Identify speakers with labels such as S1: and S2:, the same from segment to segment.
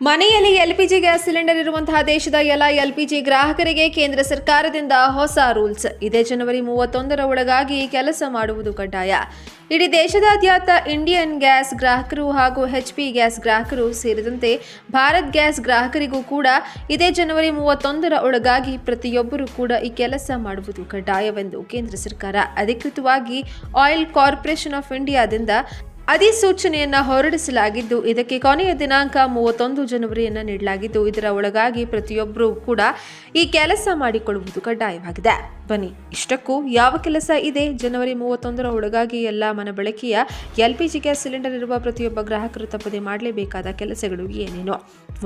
S1: ಮನೆಯಲ್ಲಿ LPG gas cylinder ಇರುವಂತಹ ದೇಶದ ಎಲ್ಲ ಎಲ್ಪಿಜಿ ಗ್ರಾಹಕರಿಗೆ ಕೇಂದ್ರ ಸರ್ಕಾರದಿಂದ ಹೊಸ ರೂಲ್ಸ್. ಇದೇ ಜನವರಿ ಮೂವತ್ತೊಂದರ ಒಳಗಾಗಿ ಕೆಲಸ ಮಾಡುವುದು ಕಡ್ಡಾಯ. ಇಡೀ ದೇಶದಾದ್ಯಂತ ಇಂಡಿಯನ್ ಗ್ಯಾಸ್ ಗ್ರಾಹಕರು ಹಾಗೂ ಎಚ್ ಪಿ ಗ್ಯಾಸ್ ಗ್ರಾಹಕರು ಸೇರಿದಂತೆ ಭಾರತ್ ಗ್ಯಾಸ್ ಗ್ರಾಹಕರಿಗೂ ಕೂಡ ಇದೇ ಜನವರಿ ಮೂವತ್ತೊಂದರ ಒಳಗಾಗಿ ಪ್ರತಿಯೊಬ್ಬರೂ ಕೂಡ ಈ ಕೆಲಸ ಮಾಡುವುದು ಕಡ್ಡಾಯವೆಂದು ಕೇಂದ್ರ ಸರ್ಕಾರ ಅಧಿಕೃತವಾಗಿ ಆಯಿಲ್ ಕಾರ್ಪೊರೇಷನ್ ಆಫ್ ಇಂಡಿಯಾದಿಂದ ಅಧಿಸೂಚನೆಯನ್ನ ಹೊರಡಿಸಲಾಗಿದ್ದು, ಇದಕ್ಕೆ ಕೊನೆಯ ದಿನಾಂಕ ಮೂವತ್ತೊಂದು ಜನವರಿಯನ್ನು ನೀಡಲಾಗಿದ್ದು, ಇದರ ಒಳಗಾಗಿ ಪ್ರತಿಯೊಬ್ಬರೂ ಕೂಡ ಈ ಕೆಲಸ ಮಾಡಿಕೊಳ್ಳುವುದು ಕಡ್ಡಾಯವಾಗಿದೆ. ಬನ್ನಿ, ಇಷ್ಟಕ್ಕೂ ಯಾವ ಕೆಲಸ ಇದೆ? ಜನವರಿ ಮೂವತ್ತೊಂದರ ಒಳಗಾಗಿ ಎಲ್ಲ ಮನ ಬಳಕೆಯ L P G gas cylinder ಇರುವ ಪ್ರತಿಯೊಬ್ಬ ಗ್ರಾಹಕರು ತಪ್ಪದೆ ಮಾಡಲೇಬೇಕಾದ ಕೆಲಸಗಳು ಏನೇನೋ.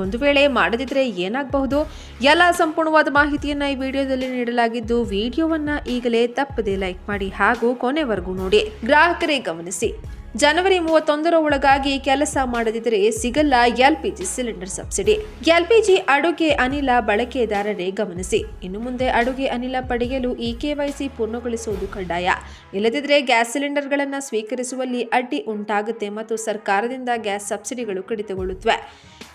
S1: ಒಂದು ವೇಳೆ ಮಾಡದಿದ್ದರೆ ಏನಾಗಬಹುದು? ಎಲ್ಲ ಸಂಪೂರ್ಣವಾದ ಮಾಹಿತಿಯನ್ನ ಈ ವಿಡಿಯೋದಲ್ಲಿ ನೀಡಲಾಗಿದ್ದು, ವಿಡಿಯೋವನ್ನ ಈಗಲೇ ತಪ್ಪದೆ ಲೈಕ್ ಮಾಡಿ ಹಾಗೂ ಕೊನೆವರೆಗೂ ನೋಡಿ. ಗ್ರಾಹಕರೇ ಗಮನಿಸಿ. ಜನವರಿ ಮೂವತ್ತೊಂದರ ಒಳಗಾಗಿ ಕೆಲಸ ಮಾಡದಿದ್ದರೆ ಸಿಗಲ್ಲ ಎಲ್ಪಿಜಿ ಸಿಲಿಂಡರ್ ಸಬ್ಸಿಡಿ. ಎಲ್ಪಿಜಿ ಅಡುಗೆ ಅನಿಲ ಬಳಕೆದಾರರೇ ಗಮನಿಸಿ. ಇನ್ನು ಮುಂದೆ ಅಡುಗೆ ಅನಿಲ ಪಡೆಯಲು ಈ ಕೆವೈಸಿ ಪೂರ್ಣಗೊಳಿಸುವುದು ಕಡ್ಡಾಯ. ಇಲ್ಲದಿದ್ದರೆ ಗ್ಯಾಸ್ ಸಿಲಿಂಡರ್ಗಳನ್ನು ಸ್ವೀಕರಿಸುವಲ್ಲಿ ಅಡ್ಡಿ ಉಂಟಾಗುತ್ತೆ ಮತ್ತು ಸರ್ಕಾರದಿಂದ ಗ್ಯಾಸ್ ಸಬ್ಸಿಡಿಗಳು ಕಡಿತಗೊಳ್ಳುತ್ತವೆ.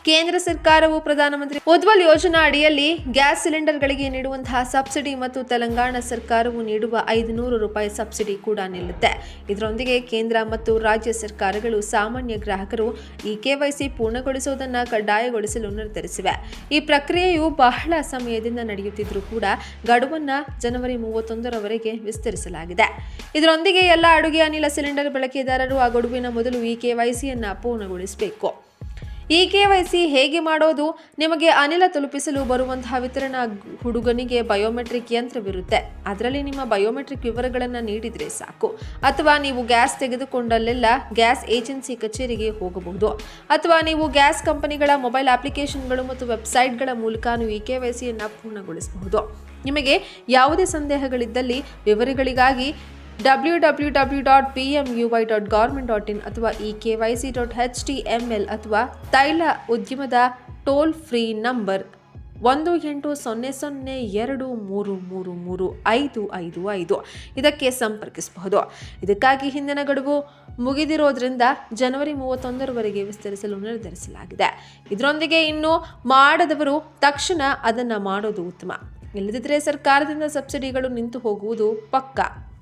S1: ಕೇಂದ್ರ ಸರ್ಕಾರವು ಪ್ರಧಾನಮಂತ್ರಿ ಉಜ್ವಲ್ ಯೋಜನಾ ಅಡಿಯಲ್ಲಿ ಗ್ಯಾಸ್ ಸಿಲಿಂಡರ್ಗಳಿಗೆ ನೀಡುವಂತಹ ಸಬ್ಸಿಡಿ ಮತ್ತು ತೆಲಂಗಾಣ ಸರ್ಕಾರವು ನೀಡುವ ಐದುನೂರು ರೂಪಾಯಿ ಸಬ್ಸಿಡಿ ಕೂಡ ನಿಲ್ಲುತ್ತೆ. ಇದರೊಂದಿಗೆ ಕೇಂದ್ರ ಮತ್ತು ರಾಜ್ಯ ಸರ್ಕಾರಗಳು ಸಾಮಾನ್ಯ ಗ್ರಾಹಕರು ಈ ಕೆವೈಸಿ ಪೂರ್ಣಗೊಳಿಸುವುದನ್ನು ಕಡ್ಡಾಯಗೊಳಿಸಲು ನಿರ್ಧರಿಸಿವೆ. ಈ ಪ್ರಕ್ರಿಯೆಯು ಬಹಳ ಸಮಯದಿಂದ ನಡೆಯುತ್ತಿದ್ದರೂ ಕೂಡ ಗಡುವನ್ನ ಜನವರಿ ಮೂವತ್ತೊಂದರವರೆಗೆ ವಿಸ್ತರಿಸಲಾಗಿದೆ. ಇದರೊಂದಿಗೆ ಎಲ್ಲ ಅಡುಗೆ ಅನಿಲ ಸಿಲಿಂಡರ್ ಬಳಕೆದಾರರು ಆ ಗಡುವಿನ ಮೊದಲು ಈ ಕೆವೈಸಿಯನ್ನು ಪೂರ್ಣಗೊಳಿಸಬೇಕು. ಈ ಸಿ ಹೇಗೆ ಮಾಡೋದು ನಿಮಗೆ ಅನಿಲ ತಲುಪಿಸಲು ಬರುವಂತಹ ವಿತರಣಾ ಹುಡುಗನಿಗೆ ಬಯೋಮೆಟ್ರಿಕ್ ಯಂತ್ರವಿರುತ್ತೆ. ಅದರಲ್ಲಿ ನಿಮ್ಮ ಬಯೋಮೆಟ್ರಿಕ್ ವಿವರಗಳನ್ನು ನೀಡಿದರೆ ಸಾಕು. ಅಥವಾ ನೀವು ಗ್ಯಾಸ್ ತೆಗೆದುಕೊಂಡಲ್ಲೆಲ್ಲ ಗ್ಯಾಸ್ ಏಜೆನ್ಸಿ ಕಚೇರಿಗೆ ಹೋಗಬಹುದು. ಅಥವಾ ನೀವು ಗ್ಯಾಸ್ ಕಂಪನಿಗಳ ಮೊಬೈಲ್ ಅಪ್ಲಿಕೇಶನ್ಗಳು ಮತ್ತು ವೆಬ್ಸೈಟ್ಗಳ ಮೂಲಕ ನೀವು ವೈ ಸಿಯನ್ನು ಪೂರ್ಣಗೊಳಿಸಬಹುದು. ನಿಮಗೆ ಯಾವುದೇ ಸಂದೇಹಗಳಿದ್ದಲ್ಲಿ ವಿವರಗಳಿಗಾಗಿ W W W dot P M U Y dot government dot in ಅಥವಾ E K Y C dot H T M L ಅಥವಾ ತೈಲ ಉದ್ಯಮದ ಟೋಲ್ ಫ್ರೀ ನಂಬರ್ ಒಂದು ಎಂಟು ಸೊನ್ನೆ ಸೊನ್ನೆ ಎರಡು ಮೂರು ಮೂರು ಮೂರು ಐದು ಐದು ಐದು. ಇದಕ್ಕೆ ಸಂಪರ್ಕಿಸಬಹುದು. ಇದಕ್ಕಾಗಿ ಹಿಂದಿನ ಗಡುವು ಮುಗಿದಿರೋದ್ರಿಂದ ಜನವರಿ ಮೂವತ್ತೊಂದರವರೆಗೆ ವಿಸ್ತರಿಸಲು ನಿರ್ಧರಿಸಲಾಗಿದೆ. ಇದರೊಂದಿಗೆ ಇನ್ನು ಮಾಡದವರು ತಕ್ಷಣ ಅದನ್ನು ಮಾಡೋದು ಉತ್ತಮ. ಇಲ್ಲದಿದ್ದರೆ ಸರ್ಕಾರದಿಂದ ಸಬ್ಸಿಡಿಗಳು ನಿಂತು ಹೋಗುವುದು ಪಕ್ಕಾ.